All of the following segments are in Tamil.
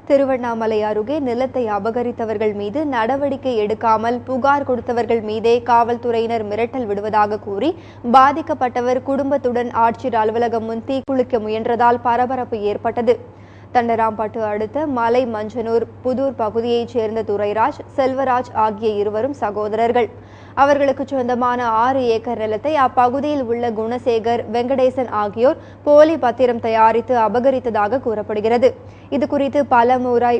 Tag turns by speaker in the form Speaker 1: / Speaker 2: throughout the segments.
Speaker 1: திருவண்ணாமலை அருகே நிலத்தை அபகரித்தவர்கள் மீது நடவடிக்கை எடுக்காமல் புகார் கொடுத்தவர்கள் மீதே காவல்துறையினர் மிரட்டல் விடுவதாக கூறி பாதிக்கப்பட்டவர் குடும்பத்துடன் ஆட்சியர் அலுவலகம் முன் தீக்குளிக்க முயன்றதால் பரபரப்பு ஏற்பட்டது. தண்டராம்பட்டு அடுத்த மலை மஞ்சனூர் புதூர் பகுதியைச் சேர்ந்த துரைராஜ் செல்வராஜ் ஆகிய இருவரும் சகோதரர்கள். அவர்களுக்கு சொந்தமான ஆறு ஏக்கர் நிலத்தை அப்பகுதியில் உள்ள குணசேகர் வெங்கடேசன் ஆகியோர் போலி பத்திரம் தயாரித்து அபகரித்ததாக கூறப்படுகிறது. இது குறித்து பல முறை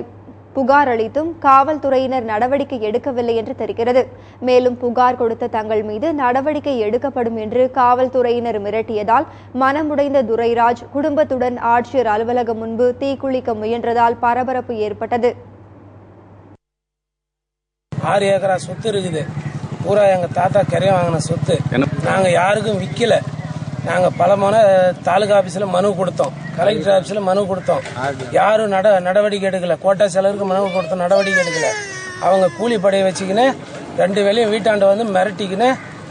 Speaker 1: புகார் அளித்தும் காவல்துறையினர் நடவடிக்கை எடுக்கவில்லை என்று தெரிகிறது. மேலும் புகார் கொடுத்த தங்கள் மீது நடவடிக்கை எடுக்கப்படும் என்று காவல்துறையினர் மிரட்டியதால் மனமுடைந்த துரைராஜ் குடும்பத்துடன் ஆட்சியர் அலுவலகம் முன்பு தீக்குளிக்க முயன்றதால் பரபரப்பு ஏற்பட்டது.
Speaker 2: ஆறு ஏக்கரா சொத்து இருக்குது. பூரா எங்க தாத்தா கரையை வாங்கின சொத்து. நாங்க யாருக்கும் விக்கல. நாங்க பல முறை தாலுகா ஆபீஸ்ல மனு கொடுத்தோம். கலெக்டர் ஆபீஸ்ல மனு கொடுத்தோம். யாரும் நட நடவடிக்கை எடுக்கல. கோட்டா செலருக்கு மனு கொடுத்தோம் நடவடிக்கை எடுக்கல. அவங்க கூலி படையை வச்சுக்கின்னு ரெண்டு வேலையும் வீட்டாண்ட வந்து மிரட்டிக்கின்னு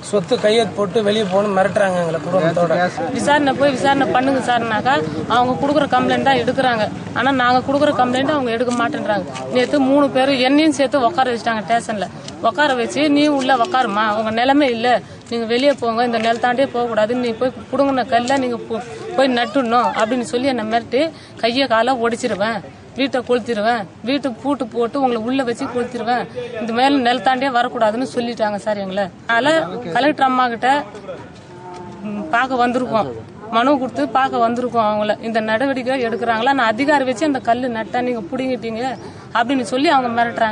Speaker 2: சொத்து கையெழுத்து போட்டு வெளியே போகணும் மிரட்டுறாங்க எங்களை குடும்பத்தோட.
Speaker 3: விசாரணை போய் விசாரணை பண்ணுங்க சார்னாக்கா. அவங்க கொடுக்குற கம்ப்ளைண்ட் தான் எடுக்கிறாங்க. ஆனால் நாங்கள் கொடுக்குற கம்ப்ளைண்ட் அவங்க எடுக்க மாட்டேன்றாங்க. நேற்று மூணு பேர் என்னையும் சேர்த்து உட்கார வச்சுட்டாங்க ஸ்டேஷனில். உட்கார வச்சு நீ உள்ள உட்காருமா உங்கள் நிலமே இல்லை. நீங்கள் வெளியே போங்க. இந்த நிலத்தாண்டே போகக்கூடாது. நீ போய் பிடுங்கின கல்ல நீங்கள் போய் நட்டுடணும். அப்படின்னு சொல்லி என்னை மிரட்டி கையை காலை ஒடிச்சிருவேன். வீட்டை கொளுத்திடுவேன் வீட்டுக்கு பூட்டு போட்டு உங்களை உள்ள வச்சு கொளுத்திடுவேன் இந்த மேல நிலத்தாண்டே வரக்கூடாதுன்னு சொல்லிட்டாங்க சார் எங்களை. அதனால கலெக்டர் அம்மா கிட்ட பார்க்க வந்திருக்கோம். மனு கொடுத்து பார்க்க வந்திருக்கோம் அவங்கள. இந்த நடவடிக்கை எடுக்கிறாங்களா? நான் அதிகாரி வச்சு அந்த கல் நட்டா நீங்க பிடிங்கிட்டீங்க அப்படின்னு சொல்லி அவங்க மிரட்டுறாங்க.